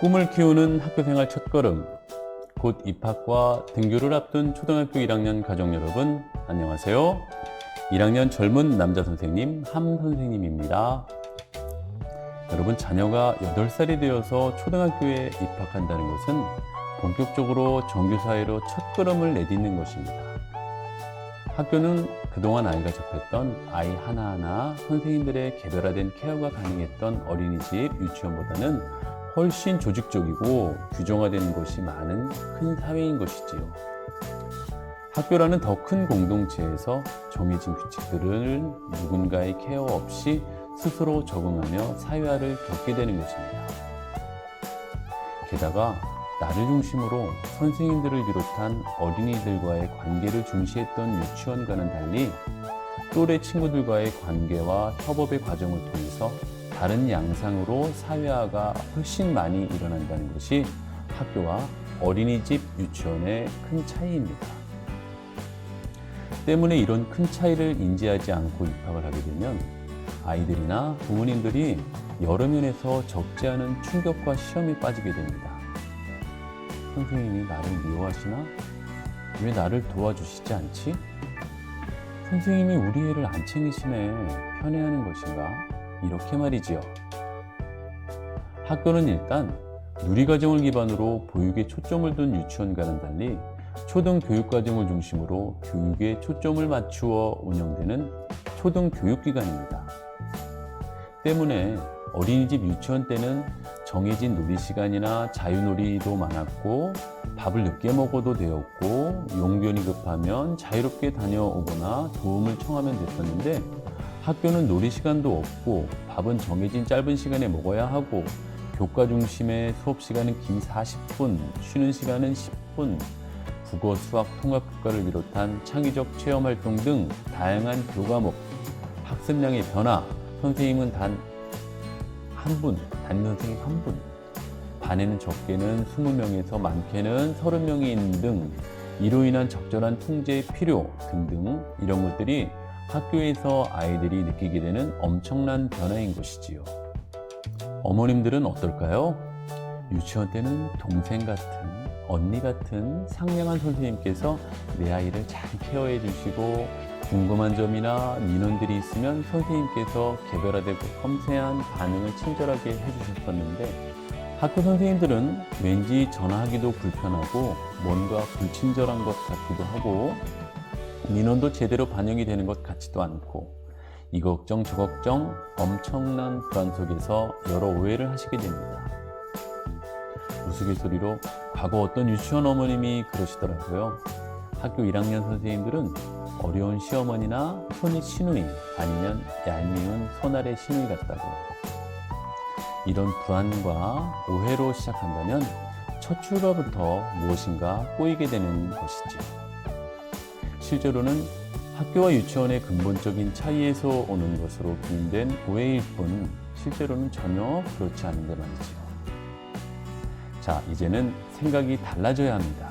꿈을 키우는 학교생활 첫걸음 곧 입학과 등교를 앞둔 초등학교 1학년 가족 여러분 안녕하세요. 1학년 젊은 남자 선생님 함 선생님입니다. 여러분 자녀가 8살이 되어서 초등학교에 입학한다는 것은 본격적으로 정규 사회로 첫걸음을 내딛는 것입니다. 학교는 그동안 아이가 접했던 아이 하나하나 선생님들의 개별화된 케어가 가능했던 어린이집, 유치원보다는 훨씬 조직적이고 규정화된 것이 많은 큰 사회인 것이지요. 학교라는 더 큰 공동체에서 정해진 규칙들을 누군가의 케어 없이 스스로 적응하며 사회화를 겪게 되는 것입니다. 게다가 나를 중심으로 선생님들을 비롯한 어린이들과의 관계를 중시했던 유치원과는 달리 또래 친구들과의 관계와 협업의 과정을 통해서 다른 양상으로 사회화가 훨씬 많이 일어난다는 것이 학교와 어린이집, 유치원의 큰 차이입니다. 때문에 이런 큰 차이를 인지하지 않고 입학을 하게 되면 아이들이나 부모님들이 여러 면에서 적지 않은 충격과 시험에 빠지게 됩니다. 선생님이 나를 미워하시나? 왜 나를 도와주시지 않지? 선생님이 우리 애를 안 챙기시네. 편애하는 것인가? 이렇게 말이지요. 학교는 일단 누리과정을 기반으로 보육에 초점을 둔 유치원과는 달리 초등교육과정을 중심으로 교육에 초점을 맞추어 운영되는 초등교육기관입니다. 때문에 어린이집 유치원 때는 정해진 놀이 시간이나 자유놀이도 많았고 밥을 늦게 먹어도 되었고 용변이 급하면 자유롭게 다녀오거나 도움을 청하면 됐었는데 학교는 놀이 시간도 없고 밥은 정해진 짧은 시간에 먹어야 하고 교과 중심의 수업 시간은 긴 40분, 쉬는 시간은 10분, 국어, 수학, 통합 국가를 비롯한 창의적 체험 활동 등 다양한 교과목, 학습량의 변화, 선생님은 단 한 분, 담임 선생님 한 분, 반에는 적게는 20명에서 많게는 30명이 있는 등 이로 인한 적절한 통제의 필요 등등 이런 것들이 학교에서 아이들이 느끼게 되는 엄청난 변화인 것이지요. 어머님들은 어떨까요? 유치원 때는 동생 같은, 언니 같은 상냥한 선생님께서 내 아이를 잘 케어해 주시고 궁금한 점이나 민원들이 있으면 선생님께서 개별화되고 섬세한 반응을 친절하게 해주셨었는데 학교 선생님들은 왠지 전화하기도 불편하고 뭔가 불친절한 것 같기도 하고 민원도 제대로 반영이 되는 것 같지도 않고 이 걱정 저 걱정 엄청난 불안 속에서 여러 오해를 하시게 됩니다. 우스갯소리로 과거 어떤 유치원 어머님이 그러시더라고요. 학교 1학년 선생님들은 어려운 시어머니나 손이 시누이 아니면 얄미운 손아래 시누이 같다고. 이런 불안과 오해로 시작한다면 첫 출발부터 무엇인가 꼬이게 되는 것이죠. 실제로는 학교와 유치원의 근본적인 차이에서 오는 것으로 비인된 오해일 뿐 실제로는 전혀 그렇지 않은데 말이죠. 자, 이제는 생각이 달라져야 합니다.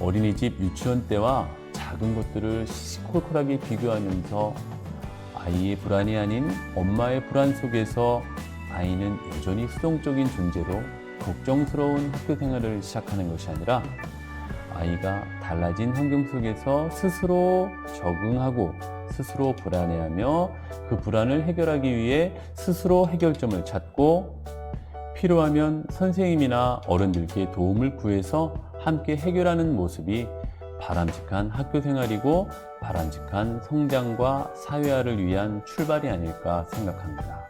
어린이집 유치원 때와 작은 것들을 시시콜콜하게 비교하면서 아이의 불안이 아닌 엄마의 불안 속에서 아이는 여전히 수동적인 존재로 걱정스러운 학교 생활을 시작하는 것이 아니라 아이가 달라진 환경 속에서 스스로 적응하고 스스로 불안해하며 그 불안을 해결하기 위해 스스로 해결점을 찾고 필요하면 선생님이나 어른들께 도움을 구해서 함께 해결하는 모습이 바람직한 학교 생활이고 바람직한 성장과 사회화를 위한 출발이 아닐까 생각합니다.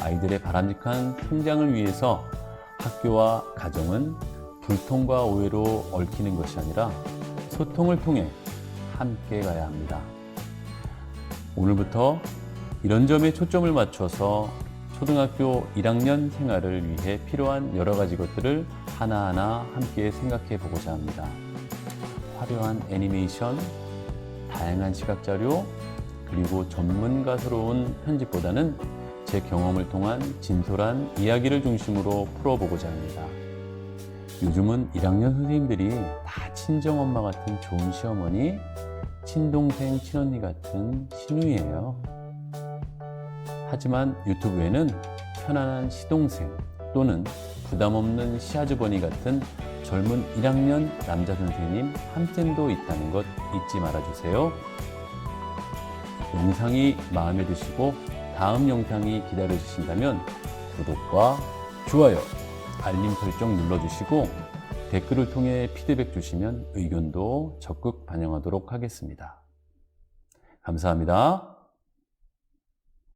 아이들의 바람직한 성장을 위해서 학교와 가정은 불통과 오해로 얽히는 것이 아니라 소통을 통해 함께 가야 합니다. 오늘부터 이런 점에 초점을 맞춰서 초등학교 1학년 생활을 위해 필요한 여러 가지 것들을 하나하나 함께 생각해 보고자 합니다. 화려한 애니메이션, 다양한 시각 자료, 그리고 전문가스러운 편집보다는 제 경험을 통한 진솔한 이야기를 중심으로 풀어보고자 합니다. 요즘은 1학년 선생님들이 다 친정엄마 같은 좋은 시어머니, 친동생, 친언니 같은 시누이예요. 하지만 유튜브에는 편안한 시동생, 또는 부담 없는 시아주버니 같은 젊은 1학년 남자 선생님 한 쌤도 있다는 것 잊지 말아주세요. 영상이 마음에 드시고 다음 영상이 기다려지신다면 구독과 좋아요, 알림 설정 눌러주시고 댓글을 통해 피드백 주시면 의견도 적극 반영하도록 하겠습니다. 감사합니다.